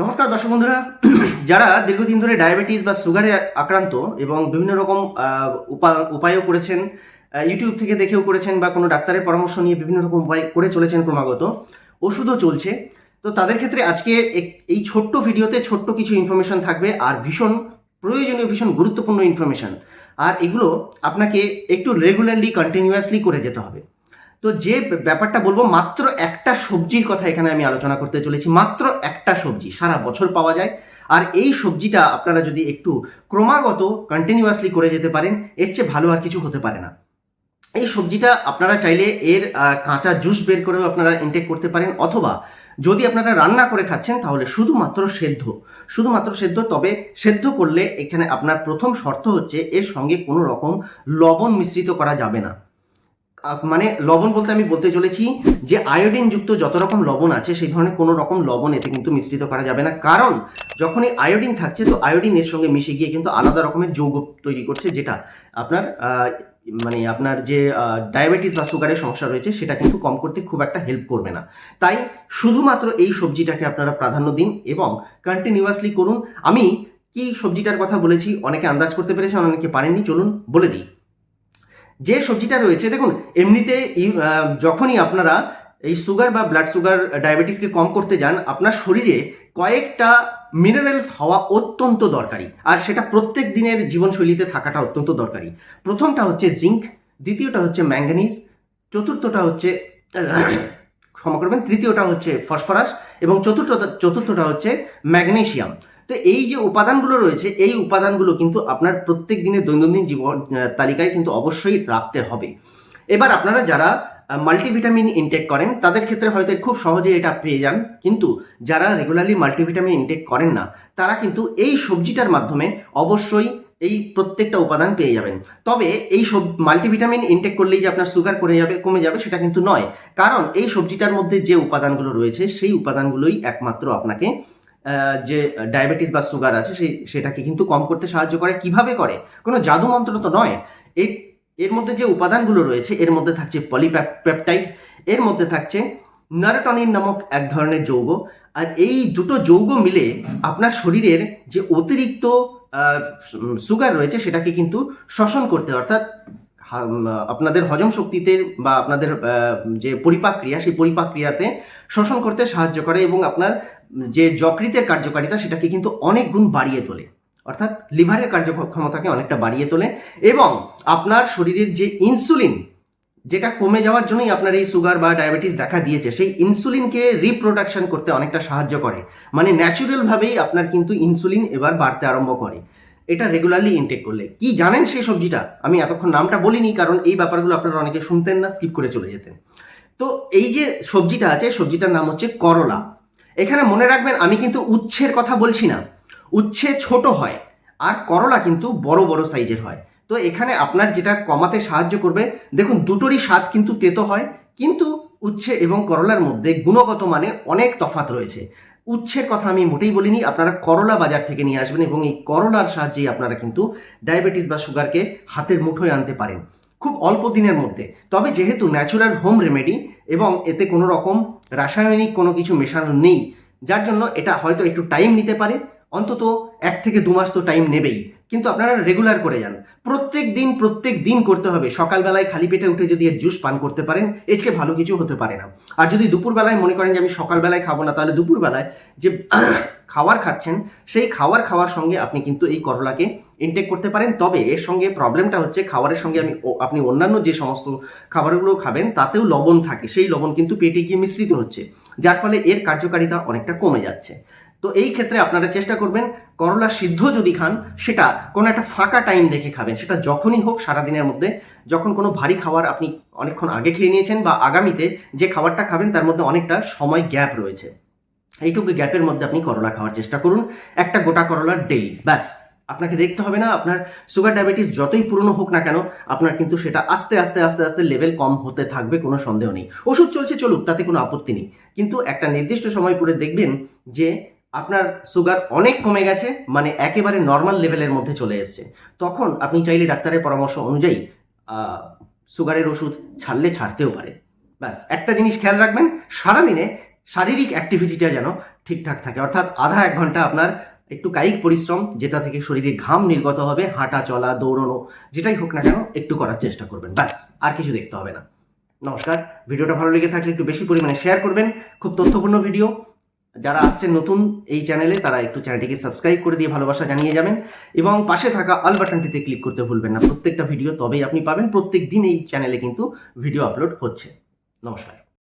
নমস্কার দর্শক বন্ধুরা। যারা দীর্ঘদিন ধরে ডায়াবেটিস বা সুগারে আক্রান্ত এবং বিভিন্ন রকম উপায়ও করেছেন ইউটিউব থেকে দেখেও করেছেন বা কোনো ডাক্তারের পরামর্শ নিয়ে বিভিন্ন রকম উপায় করে চলেছেন ক্রমাগত, ওষুধও চলছে। তো তাদের ক্ষেত্রে আজকে এই ছোট্ট ভিডিওতে ছোট্ট কিছু ইনফরমেশন থাকবে আর ভীষণ প্রয়োজনীয়, ভীষণ গুরুত্বপূর্ণ ইনফরমেশন আর এগুলো আপনাকে একটু রেগুলারলি কন্টিনিউয়াসলি করে যেতে হবে। তো যে ব্যাপারটা বলব, মাত্র একটা সবজির কথা এখানে আমি আলোচনা করতে চলেছি। মাত্র একটা সবজি, সারা বছর পাওয়া যায়। আর এই সবজিটা আপনারা যদি একটু ক্রমাগত কন্টিনিউয়াসলি করে যেতে পারেন, এর চেয়ে ভালো আর কিছু হতে পারে না। এই সবজিটা আপনারা চাইলে এর কাঁচা জুস বের করেও আপনারা ইনটেক করতে পারেন। অথবা যদি আপনারা রান্না করে খাচ্ছেন, তাহলে শুধুমাত্র সেদ্ধ। শুধুমাত্র সেদ্ধ, তবে সেদ্ধ করলে এখানে আপনার প্রথম শর্ত হচ্ছে, এর সঙ্গে কোনো রকম লবণ মিশ্রিত করা যাবে না। মানে লবণ বলতে আমি বলতে চলেছি যে আয়োডিন যুক্ত যত রকম লবণ আছে, সেই ধরনের কোনো রকম লবণ এতে কিন্তু মিশ্রিত করা যাবে না। কারণ যখনই আয়োডিন থাকছে, তো আয়োডিন এর সঙ্গে মিশে গিয়ে কিন্তু আলাদা রকমের যৌগ তৈরি করছে, যেটা আপনার মানে আপনার যে ডায়াবেটিস বা সুগারের সমস্যা রয়েছে, সেটা কিন্তু কম করতে খুব একটা হেল্প করবে না। তাই শুধুমাত্র এই সবজিটাকে আপনারা প্রাধান্য দিন এবং কন্টিনিউয়াসলি করুন। আমি কি সবজিটার কথা বলেছি, অনেকে আন্দাজ করতে পেরেছেন অনেকে পারেননি, চলুন বলে দিই। যে সবজিটা রয়েছে, দেখুন, এমনিতে যখনই আপনারা এই সুগার বা ব্লাড সুগার ডায়াবেটিসকে কম করতে যান, আপনার শরীরে কয়েকটা মিনারেলস হওয়া অত্যন্ত দরকারি। আর সেটা প্রত্যেক দিনের জীবনশৈলীতে থাকাটা অত্যন্ত দরকারি। প্রথমটা হচ্ছে জিঙ্ক দ্বিতীয়টা হচ্ছে ম্যাঙ্গানিজ চতুর্থটা হচ্ছে, ক্ষমা করবেন, তৃতীয়টা হচ্ছে ফসফরাস এবং চতুর্থটা চতুর্থটা হচ্ছে ম্যাগনেসিয়াম তো এই যে উপাদানগুলো রয়েছে, এই উপাদানগুলো কিন্তু আপনার প্রত্যেক দিনের দৈনন্দিন জীবন তালিকায় কিন্তু অবশ্যই রাখতে হবে। এবার আপনারা যারা মাল্টিভিটামিন ইনটেক করেন, তাদের ক্ষেত্রে হয়তো খুব সহজে এটা পেয়ে যান। কিন্তু যারা রেগুলারলি মাল্টিভিটামিন ইনটেক করেন না, তারা কিন্তু এই সবজিটার মাধ্যমে অবশ্যই এই প্রত্যেকটা উপাদান পেয়ে যাবেন। তবে এই সব মাল্টিভিটামিন ইনটেক করলেই যে আপনার সুগার করে যাবে, কমে যাবে, সেটা কিন্তু নয়। কারণ এই সবজিটার মধ্যে যে উপাদানগুলো রয়েছে, সেই উপাদানগুলোই একমাত্র আপনাকে যে ডায়াবেটিস বা সুগার আছে, সেই, সেটাকে কিন্তু কম করতে সাহায্য করে। কীভাবে করে? কোনো জাদু মন্ত্র তো নয়। এই এর মধ্যে যে উপাদানগুলো রয়েছে, এর মধ্যে থাকছে পলিপ্যাপটাইড এর মধ্যে থাকছে নারটনিন নামক এক ধরনের যৌগ। আর এই দুটো যৌগ মিলে আপনার শরীরের যে অতিরিক্ত সুগার রয়েছে, সেটাকে কিন্তু শোষণ করতে, অর্থাৎ আপনাদের হজম শক্তিতে বা আপনাদের যে পরিপাক ক্রিয়া, সেই পরিপাক ক্রিয়াতে শোষণ করতে সাহায্য করে এবং আপনার যে যকৃতের কার্যকারিতা, সেটাকে কিন্তু অনেক গুণ বাড়িয়ে তোলে। অর্থাৎ লিভারের কার্যক্ষমতাকে অনেকটা বাড়িয়ে তোলে এবং আপনার শরীরের যে ইনসুলিন, যেটা কমে যাওয়ার জন্যই আপনার এই সুগার বা ডায়াবেটিস দেখা দিয়েছে, সেই ইনসুলিনকে রিপ্রোডাকশন করতে অনেকটা সাহায্য করে। মানে ন্যাচুরালভাবেই আপনার কিন্তু ইনসুলিন এবার বাড়তে আরম্ভ করে। এটা রেগুলারলি ইনটেক করলে। কি জানেন সেই সবজিটা? আমি এতক্ষণ নামটা বলিনি, কারণ এই ব্যাপারগুলো আপনারা অনেকে শুনতেন না স্কিপ করে চলে যেতেন। তো এই যে সবজিটা আছে, সবজিটার নাম হচ্ছে করলা। এখানে মনে রাখবেন, আমি কিন্তু উচ্ছের কথা বলছি না। উচ্ছে ছোট হয়, আর করলা কিন্তু বড় বড় সাইজের হয়। তো এখানে আপনার যেটা কমাতে সাহায্য করবে, দেখুন দুটোরই স্বাদ কিন্তু তেতো হয়, কিন্তু উচ্ছে এবং করলার মধ্যে গুণগত মানে অনেক তফাৎ রয়েছে। উচ্ছের কথা আমি মোটেই বলিনি, আপনারা করলা বাজার থেকে নিয়ে আসবেন এবং এই করলার সাহায্যেই আপনারা কিন্তু ডায়াবেটিস বা সুগারকে হাতের মুঠোয় আনতে পারেন, খুব অল্প দিনের মধ্যে। তবে যেহেতু ন্যাচুরাল হোম রেমেডি এবং এতে কোনো রকম রাসায়নিক কোনো কিছু মেশানো নেই, যার জন্য এটা হয়তো একটু টাইম নিতে পারে অন্তত এক থেকে দু মাস তো টাইম নেবেই। কিন্তু আপনারা রেগুলার করে যান। প্রত্যেক দিন প্রত্যেক দিন করতে হবে। সকালবেলায় খালি পেটে উঠে যদি এর জুস পান করতে পারেন, এর চেয়ে ভালো কিছু হতে পারে না। আর যদি দুপুরবেলায় মনে করেন যে আমি সকালবেলায় খাব না, তাহলে দুপুরবেলায় যে খাবার খাচ্ছেন, সেই খাওয়ার খাওয়ার সঙ্গে আপনি কিন্তু এই করলাকে ইনটেক করতে পারেন। তবে এর সঙ্গে প্রবলেমটা হচ্ছে, খাবারের সঙ্গে আমি আপনি অন্যান্য যে সমস্ত খাবারগুলো খাবেন, তাতেও লবণ থাকে। সেই লবণ কিন্তু পেটে গিয়ে মিশ্রিত হচ্ছে, যার ফলে এর কার্যকারিতা অনেকটা কমে যাচ্ছে। তো এই ক্ষেত্রে আপনারা চেষ্টা করবেন করলা সিদ্ধ যদি খান, সেটা কোনো একটা ফাঁকা টাইম দেখে খাবেন। সেটা যখনই হোক সারাদিনের মধ্যে, যখন কোনো ভারী খাবার আপনি অনেকক্ষণ আগে খেয়ে নিয়েছেন বা আগামীতে যে খাবারটা খাবেন, তার মধ্যে অনেকটা সময় গ্যাপ রয়েছে। এইটুকু গ্যাপের মধ্যে আপনি করলা খাওয়ার চেষ্টা করুন। একটা গোটা করলা ডেইলি ব্যাস। আপনাকে দেখতে হবে না, আপনার সুগার ডায়াবেটিস যতই পুরনো হোক না কেন, আপনার কিন্তু সেটা আস্তে আস্তে আস্তে আস্তে লেভেল কম হতে থাকবে, কোনো সন্দেহ নেই। ওষুধ চলছে, চলুক, তাতে কোনো আপত্তি নেই। কিন্তু একটা নির্দিষ্ট সময় পরে দেখবেন যে আপনার সুগার অনেক কমে গেছে মানে একেবারে নর্মাল লেভেলের মধ্যে চলে এসছে। তখন আপনি চাইলে ডাক্তারের পরামর্শ অনুযায়ী সুগারের ওষুধ ছাড়লে ছাড়তেও পারে। ব্যাস, একটা জিনিস খেয়াল রাখবেন, সারাদিনে শারীরিক অ্যাক্টিভিটিটা যেন ঠিকঠাক থাকে। অর্থাৎ আধা এক ঘণ্টা আপনার একটু কায়িক পরিশ্রম, যেটা থেকে শরীরে ঘাম নির্গত হবে, হাঁটা চলা, দৌড়ানো, যেটাই হোক না কেন, একটু করার চেষ্টা করবেন। ব্যাস, আর কিছু দেখতে হবে না। নমস্কার, ভিডিওটা ভালো লেগে থাকলে একটু বেশি পরিমাণে শেয়ার করবেন। খুব তথ্যপূর্ণ ভিডিও যারা আসছেন নতুন এই চ্যানেলে তারা একটু চ্যানেলটিকে সাবস্ক্রাইব করে দিয়ে ভালোবাসা জানিয়ে যাবেন এবং পাশে থাকা অল বাটনটিতে ক্লিক করতে ভুলবেন না। প্রত্যেকটা ভিডিও তবেই আপনি পাবেন। প্রত্যেক দিন এই চ্যানেলে কিন্তু ভিডিও আপলোড হচ্ছে। নমস্কার।